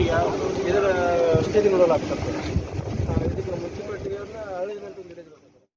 ಮುನ್ಸಿಪಾಲ್ಟಿಗೆ ಇದರ ಸ್ಥಿತಿ ರೋಲ್ ಇದಕ್ಕೆ ಮುನ್ಸಿಪಾಲ್ಟಿಗೆ ಅದನ್ನ ಹಳೆ